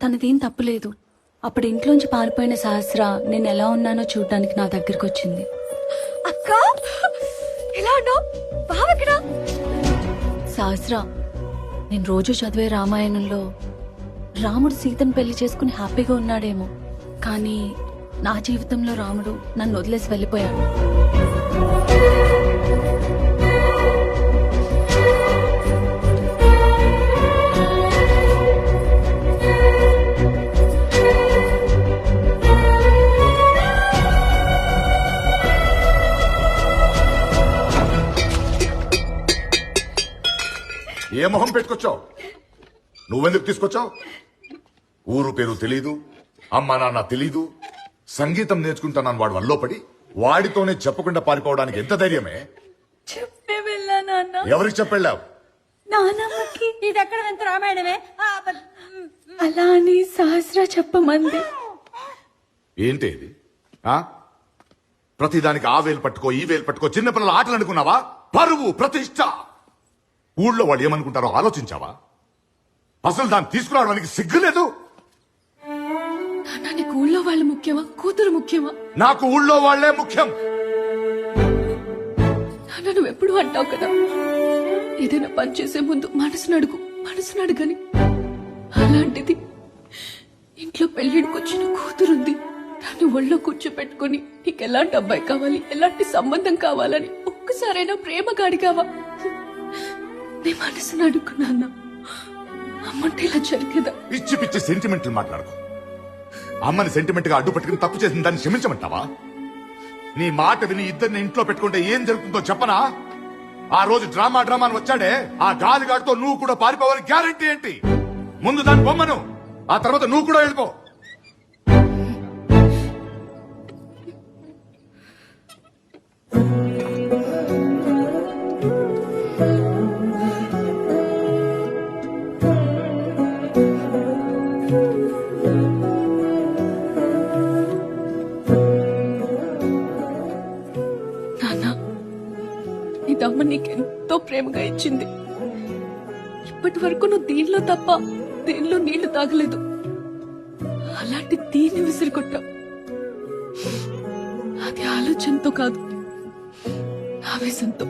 తనదేం తప్పులేదు. అప్పుడు ఇంట్లోంచి పారిపోయిన సహస్ర నేను ఎలా ఉన్నానో చూడడానికి నా దగ్గరకు వచ్చింది అక్క! ఎలా ఉన్నావు? సహస్ర నేను రోజు చదివే రామాయణంలో రాముడు సీతను పెళ్ళి చేసుకుని హ్యాపీగా ఉన్నాడేమో. కానీ నా జీవితంలో రాముడు నన్ను వదిలేసి వెళ్ళిపోయాడు. పెట్టుకొచ్చావు నువ్వెందుకు తీసుకొచ్చావు? ఊరు పేరు తెలీదు అమ్మా నాన్న తెలీదు సంగీతం నేర్చుకుంటానని వాడు వల్లో పడి వాడితోనే చెప్పకుండా పారిపోవడానికి ఎంత ధైర్యమే? చెప్పే వెళ్ళా నాన్న. ఎవరికి చెప్పెళ్ళావు? నానమ్మకి ఇది ఎక్కడ ఎంత రామాయణమే? ఆ, బ- అలా అని సహస్ర చెప్పమంది. ఏంటి ఇది? ఆ? ప్రతిదానికి ఆ వేలు పట్టుకో ఈ వేలు పట్టుకో చిన్నపిల్లల ఆటలు అనుకున్నావా? పరువు ప్రతిష్ట! ఊళ్ళో వాళ్ళు ఏమనుకుంటారో ఆలోచించావా? అసలు దాన్ని తీసుకురావడానికి సిగ్గులేదు? నాన్న నీకు ఊళ్ళో వాళ్ళు ముఖ్యమా? కూతురు ముఖ్యమా? నాకు ఊళ్ళో వాళ్ళే ముఖ్యం. నాన్న నువ్వు ఎప్పుడు అంటావు కదా? ఏదైనా పని చేసే ముందు మనసును అడుగు మనసును అడుగని. అలాంటిది ఇంట్లో పెళ్ళిడికి వచ్చిన కూతురుంది. దాన్ని ఒళ్ళో కూర్చోపెట్టుకుని నీకు ఎలాంటి అబ్బాయి కావాలి ఎలాంటి సంబంధం కావాలని ఒక్కసారైనా ప్రేమగా అడిగావా నీ మనసును అడుగున్నాన్న అమ్మంటే ఇలా జరిగేదా? పిచ్చి పిచ్చి సెంటిమెంట్లు మాట్లాడుకో. అమ్మని సెంటిమెంట్గా అడ్డు పెట్టుకుని తప్పు చేసిన దాన్ని క్షమించమంటావా? నీ మాట విని ఇద్దరిని ఇంట్లో పెట్టుకుంటే ఏం జరుగుతుందో చెప్పనా? ఆ రోజు డ్రామా డ్రామా అని వచ్చాడే ఆ గాలిగాడితో నువ్వు కూడా పారిపోవాలి. గ్యారంటీ ఏంటి? ముందు దాని బొమ్మను ఆ తర్వాత నువ్వు కూడా వెళ్ళిపో. నాన్న ఇదమ్మ నీకెంతో ప్రేమగా ఇచ్చింది. ఇప్పటి వరకు నువ్వు దీనిలో తప్ప దేనిలో నీళ్ళు తాగలేదు. అలాంటి దీన్ని విసిరికొట్టావు. అది ఆలోచనతో కాదు ఆవేశంతో.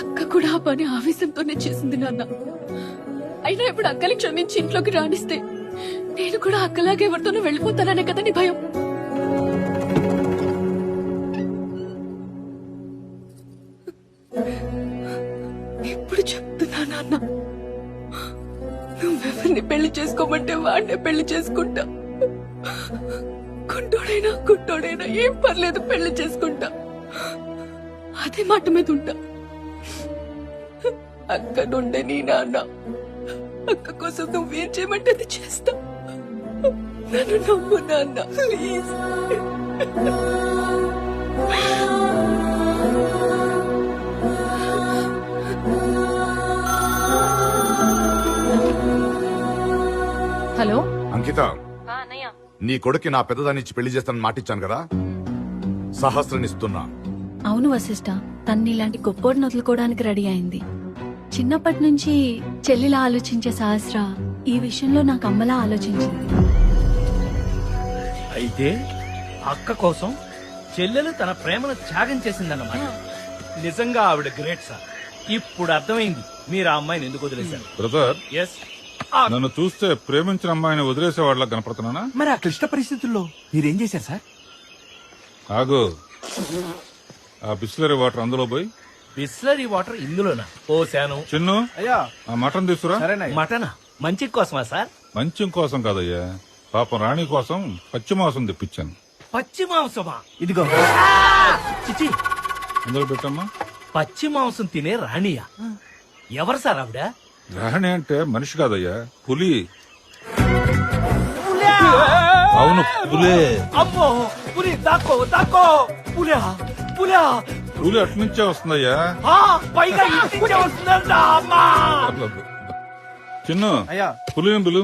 అక్క కూడా ఆ పని ఆవేశంతోనే చేసింది నాన్న. అయినా ఇప్పుడు అక్కని క్షమించి ఇంట్లోకి రాణిస్తే నేను కూడా అక్కలాగే ఎవరితోనూ వెళ్ళిపోతాననే కదా నీ భయం. ఇప్పుడు చెప్తున్నా నాన్న. నువ్వెవరిని పెళ్ళి చేసుకోమంటే వాడినే పెళ్ళి చేసుకుంటా. గుంటోడైనా గుంటోడైనా ఏం పర్లేదు పెళ్ళి చేసుకుంటా. అదే మాట మీద ఉంటా. అక్కడుండే నీ నాన్న. అక్క కోసం నువ్వేం చేయమంటే అది చేస్తా. నన్ను నమ్ము నాన్న ప్లీజ్. హలో? అంకిత. నీ కొడుక్కి నా పెద్దదాన్ని ఇచ్చి పెళ్ళి చేస్తానని మాటిచ్చాను కదా? సహస్రనిస్తున్నా అవును వశిష్ట తన్ని ఇలాంటి గొప్పోడిని వదులుకోవడానికి రెడీ అయింది. చిన్నప్పటి నుంచి చెల్లిలా ఆలోచించే సహస్ర ఈ విషయంలో నాకు అమ్మలా ఆలోచించింది. అయితే అక్క కోసం చెల్లెలు తన ప్రేమను త్యాగం చేసిందన్నమాట. నిజంగా ఆవిడ గ్రేట్ సార్. ఇప్పుడు అర్థమైంది మీరు ఆ అమ్మాయిని ఎందుకు వదిలేశారు? బ్రదర్ ఎస్ నన్ను చూస్తే ప్రేమించిన అమ్మాయిని వదిలేసే వాళ్ళ కనపడుతున్నానా? మరి ఆ క్లిష్ట పరిస్థితుల్లో మీరేం చేశారు సార్? ఆగు. ఆ బిస్లరీ వాటర్ అందులో పోయి బిస్లరీ వాటర్ ఇందులోనా? పోసాను చిన్ను అయ్యా. ఆ మటన్ తీసుకురా. మటన్? మంచి కోసమా సార్? మంచం కోసం కాదయ్యా. పాపం రాణి కోసం పచ్చి మాంసం తెప్పించాను. పచ్చి మాంసమా? ఇదిగో. చిచి అందులో పెట్టమ్మా. పచ్చి మాంసం తినే రాణియా? ఎవరు సార్ ఆవిడ? రాణి అంటే మనిషి కాదయ్యా పులి. అవును పులే. అమ్మో పులి దాక్కో దాక్కో. పులియా పులియా పులి అట్నుంచే వస్తుందయ్యా. పైగా ఇంటికే వస్తుందంట అమ్మా. అట్లా. చిన్ను అయ్యా. పులిని పిలు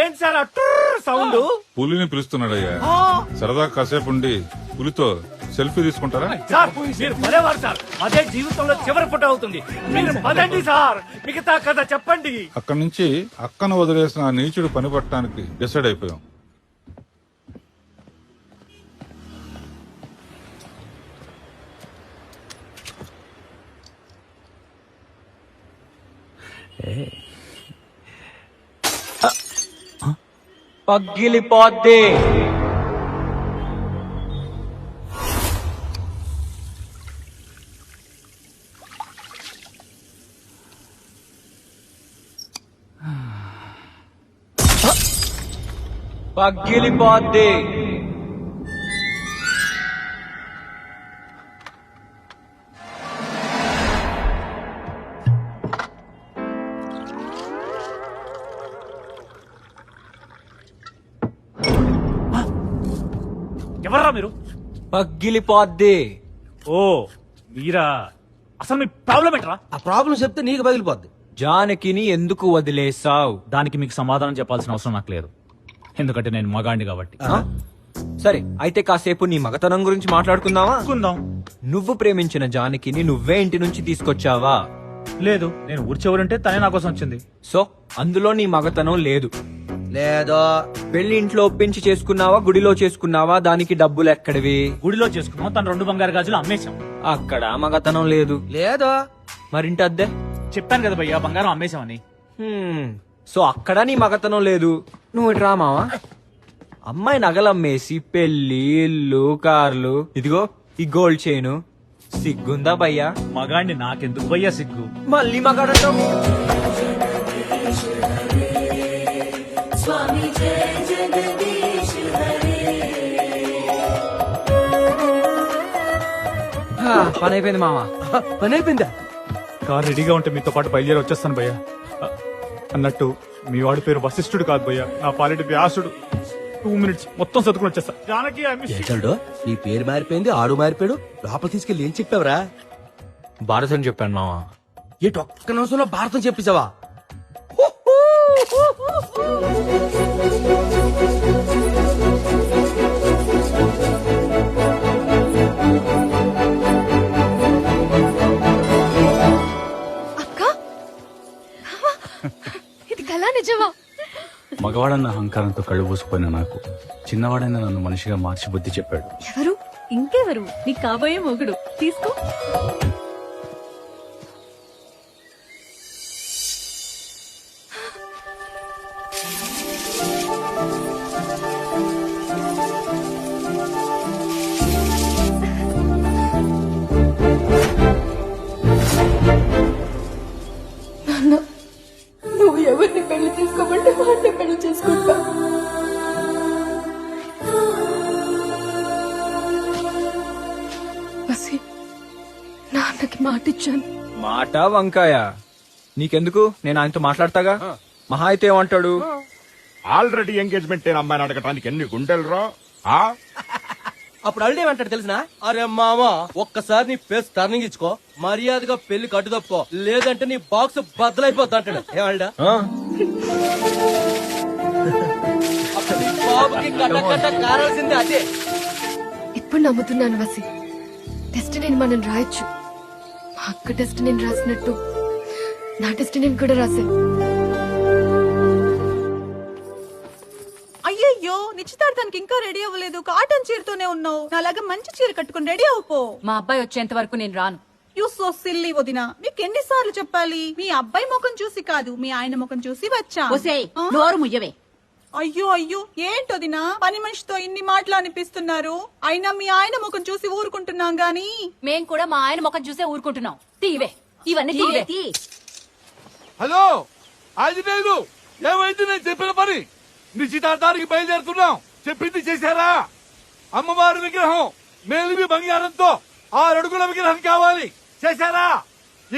ఏం సార్ సౌండ్? పులిని పిలుస్తున్నాడయ్యా. సరదా కాసేపు ఉండి పులితో సెల్ఫీ తీసుకుంటారా? సార్ మీరు పదేవారు సార్. అదే జీవితంలో చివరి పుట అవుతుంది. మీరు పదండి సార్. మిగతా కథ చెప్పండి. అక్కడి నుంచి అక్కను వదిలేసిన ఆ నీచుడు పని పట్టడానికి డిసైడ్ అయిపోయాం. పగిలిపోద్ది పగిలిపోద్ది ఎవర్రా పగిలిపోద్ది. ఓ మీరా? అసలు మీ ప్రాబ్లం ఏంట్రా? ఆ ప్రాబ్లం చెప్తే నీకు పగిలిపోద్ది. జానకిని ఎందుకు వదిలేసావు దానికి మీకు సమాధానం చెప్పాల్సిన అవసరం నాకు లేదు. ఎందుకంటే నేను మగాండి కాబట్టి. సరే అయితే కాసేపు నీ మగతనం గురించి మాట్లాడుకుందావా కుందాం నువ్వు ప్రేమించిన జానకిని నువ్వే ఇంటి నుంచి తీసుకొచ్చావా? లేదు నేను ఊరి చివరంటే తనే నా కోసం వచ్చింది. సో అందులో నీ మగతనం లేదు. లేదో పెళ్ళి ఇంట్లో ఒప్పించి చేసుకున్నావా గుడిలో చేసుకున్నావా దానికి డబ్బులు ఎక్కడివి? గుడిలో చేసుకున్నాం తన రెండు బంగారు గాజులు అమ్మేశాం. అక్కడ మగతనం లేదు. లేదో? మరింటి అద్దె? చెప్పాను కదా భయ్యా బంగారం అమ్మేశామని. హ్మ్. సో అక్కడ నీ మగతనం లేదు. నువ్వు ఇటు రా మావా. అమ్మాయి నగలమ్మేసి పెళ్ళి ఇల్లు కార్లు. ఇదిగో ఈ గోల్డ్ చైన్. సిగ్గుందా భయ్యా? మగాండి నాకెందుకు భయ్యా సిగ్గు? మళ్ళీ మగాడటం పని అయిపోయింది మావా? పని అయిపోయిందా కార్ రెడీగా ఉంటే మీతో పాటు బయలుదేరి వచ్చేస్తాను భయ్యా. అన్నట్టు మీ వాడి పేరు వశిష్ఠుడు కాదు భయ్యా. నా పాలిటి వ్యాసుడు. టూ మినిట్స్ మొత్తం చదువుకుని వచ్చేస్తా. Janaki I miss you. ఏంటల్డో నీ పేరు మారిపోయింది ఆడు మారిపోయాడు. లోపల తీసుకెళ్ళి ఏం చెప్పావురా? భారత్ అని చెప్పాను మావా. ఏటు ఒక్క నిమిషంలో భారతం చెప్పేశావా? ఇది కళా నిజమా? మగవాడన్న అహంకారంతో కళ్ళు మూసిపోయిన నాకు చిన్నవాడైన నన్ను మనిషిగా మార్చి బుద్ధి చెప్పాడు. ఎవరు? ఇంకెవరు? నీ కాబోయే మొగుడు. తీసుకో. మాట వంకాయ. నీకెందుకు? నేను ఆయనతో మాట్లాడతాగా? మహా అయితే ఏమంటాడు? ఆల్రెడీ ఎంగేజ్మెంట్ అమ్మాయిని అడగటానికి ఎన్ని గుండెలు రా? అప్పుడు అల్లుడు ఏమంటాడు తెలిసిన? అరే మామ ఒక్కసారి నీ ఫేస్ టర్నింగ్ ఇచ్చుకో. మర్యాదగా పెళ్ళి కట్టు తప్పుకో లేదంటే నీ బాక్స్ బద్దలైపోద్ది అంటాడు. ఏమంటా ఆ? బాబుకి కట్ట కట్ట కారాల్సిందే అదే. ఇప్పుడు నమ్ముతున్నాను వసి. డెస్టినీని మనం రాయొచ్చు. మా అక్క డెస్టినీని రాసినట్టు. నా డెస్టినీని కూడా రాశాను అయ్యయ్యో నిశ్చితార్థానికి ఇంకా రెడీ అవ్వలేదు. కాటన్ చీరతోనే ఉన్నావు. నాలాగా మంచి చీర కట్టుకుని రెడీ అవ్వపో. మా అబ్బాయి వచ్చేంత వరకు నేను రాను. యు సో సిల్లీ వదిన. మీకు ఎన్నిసార్లు చెప్పాలి? మీ అబ్బాయి ముఖం చూసి కాదు మీ ఆయన ముఖం చూసి వచ్చా? నోరు ముయ్యవే. అయ్యో అయ్యో ఏంటొదినా పని మనిషితో ఇన్ని మాటలు అనిపిస్తున్నారు. అయినా మీ ఆయన ముఖం చూసి ఊరుకుంటున్నాం గాని? మేం కూడా మా ఆయన ముఖం చూసే ఊరుకుంటున్నాం. తీవే. ఇవన్నీ తీవే. హలో ఆంజనేయులు ఏమైంది? నేను చెప్పిన పని నిశ్చితార్థానికి బయలుదేరుతున్నాం. చెప్పింది చేశారా? అమ్మవారి విగ్రహం మేలిమి బంగారంతో ఆరు అడుగుల విగ్రహం కావాలి. చేశారా?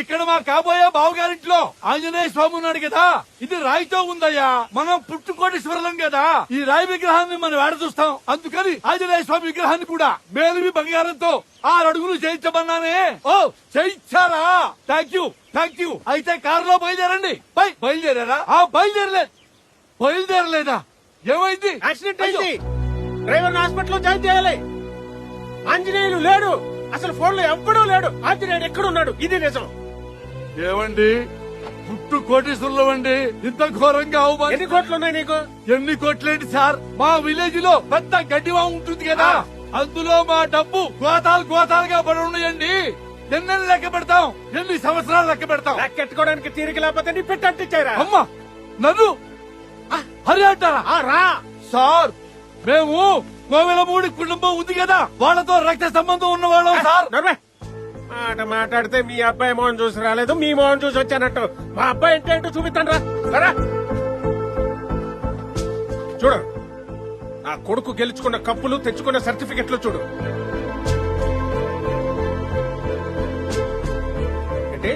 ఇక్కడ మా కాబోయే బావగారింట్లో ఆంజనేయ స్వామి ఉన్నాడు కదా. ఇది రాయితో ఉందయ్యా. మనం పుట్టుకోటేశ్వరం కదా. ఈ రాయి విగ్రహాన్ని మనం వేడ చూస్తాం? అందుకని ఆంజనేయ స్వామి విగ్రహాన్ని కూడా మేలిమి బంగారంతో ఆరు అడుగులు చేయించమన్నానే. ఓ చేయించారా? థ్యాంక్ యూ థ్యాంక్ యూ అయితే కారులో బయలుదేరండి. బై బయలుదేరారా? ఆ బయలుదేరలేదు బయలుదేరలేదా? ఏమైంది? యాక్సిడెంట్ అయింది. డ్రైవర్ హాస్పిటల్ జాయిన్ చేయాలి. ఆంజనేయులు లేడు. అసలు ఫోన్లో ఎవ్వడూ లేడు. ఆంజనేయుడు ఎక్కడున్నాడు? ఇది నిజం. ఏమండి? పుట్టు కోటేశ్వరులు అండి. ఇంత ఘోరంగా అవమానం ఎన్ని కోట్లు ఉన్నాయి నీకు? ఎన్ని కోట్లేంటి సార్? మా విలేజ్లో పెద్ద గడ్డివా ఉంటుంది కదా. అందులో మా డబ్బు గోతాలు గోతాలుగా పడి ఉన్నాయండి. ఎన్ని లెక్క పెడతాం? ఎన్ని సంవత్సరాలు లెక్క పెడతాం? లెక్కెట్టుకోవడానికి తీరిక లేకపోతే నీ పెట్టి అంటించారా. అమ్మా నన్ను హరి అంటారా? రా. సార్ మేము కోవెలమూడి కుటుంబం ఉంది కదా. వాళ్ళతో రక్త సంబంధం ఉన్న వాళ్ళం సార్. మాట మాట్లాడితే మీ అబ్బాయి మోహన్ చూసి రాలేదు మీ మోహన్ చూసి వచ్చానట్టు. మా అబ్బాయి అంటే ఏంటో చూపిస్తాను రా. చూడు నా కొడుకు గెలుచుకున్న కప్పులు తెచ్చుకున్న సర్టిఫికెట్లు చూడు. ఏంటి?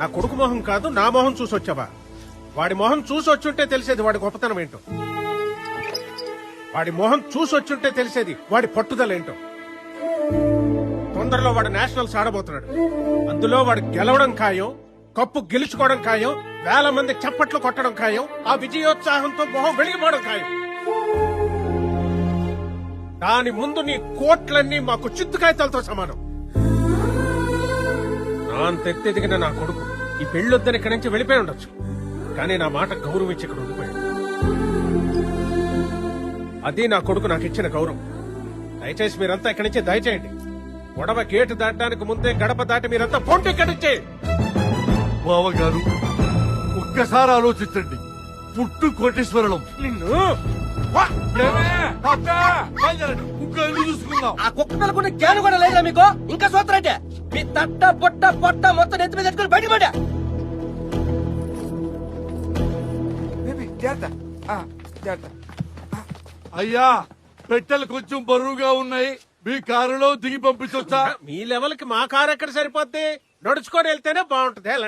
నా కొడుకు మొహం కాదు నా మొహం చూసి వచ్చావా? వాడి మొహం చూసి వచ్చుంటే తెలిసేది వాడి గొప్పతనం ఏంటో? వాడి మొహం చూసి వచ్చుంటే తెలిసేది వాడి పట్టుదల ఏంటో? తొందరలో వాడు నేషనల్స్ ఆడబోతున్నాడు. అందులో వాడు గెలవడం ఖాయం కప్పు గెలుచుకోవడం ఖాయం వేల మంది చప్పట్లు కొట్టడం ఖాయం ఆ విజయోత్సాహంతో మొహం వెలిగిపోవడం ఖాయం. దాని ముందు నీ కోట్లన్నీ మాకు చిత్తుకాయతలతో సమానం. నాన్ నా కొడుకు ఈ పెళ్ళొద్దని ఇక్కడి నుంచి వెళ్ళిపోయి ఉండొచ్చు. కానీ నా మాట గౌరవం ఇక్కడ ఉండిపోయాడు. అది నా కొడుకు నాకు ఇచ్చిన గౌరవం. దయచేసి మీరంతా ఇక్కడి నుంచి దయచేయండి. గొడవ గేటు దాటడానికి ముందే గడప దాటి మీరంతా పొంటి ఇక్కడి నుంచి బావ గారు ఒక్కసారి ఆలోచించండి. పుట్టు కోటేశ్వరులం. నిన్ను? చూసుకుందాం? ఆ జ్ఞానం కూడా లేదా మీకు? ఇంకా సూత్రంటే? మీ తట్ట పొట్ట పొట్ట మొత్తం నెత్తి మీద ఎత్తుకుని బయట పడ్డా జాగ్రత్త. ఆ, జాగ్రత్త. అయ్యా పెట్టెలు కొంచెం బరువుగా ఉన్నాయి. మీ కారులో దిగి పంపించొచ్చా? మీ లెవెల్కి మా కారు ఎక్కడ సరిపోద్ది? నడుచుకొని వెళ్తేనే బాగుంటుంది.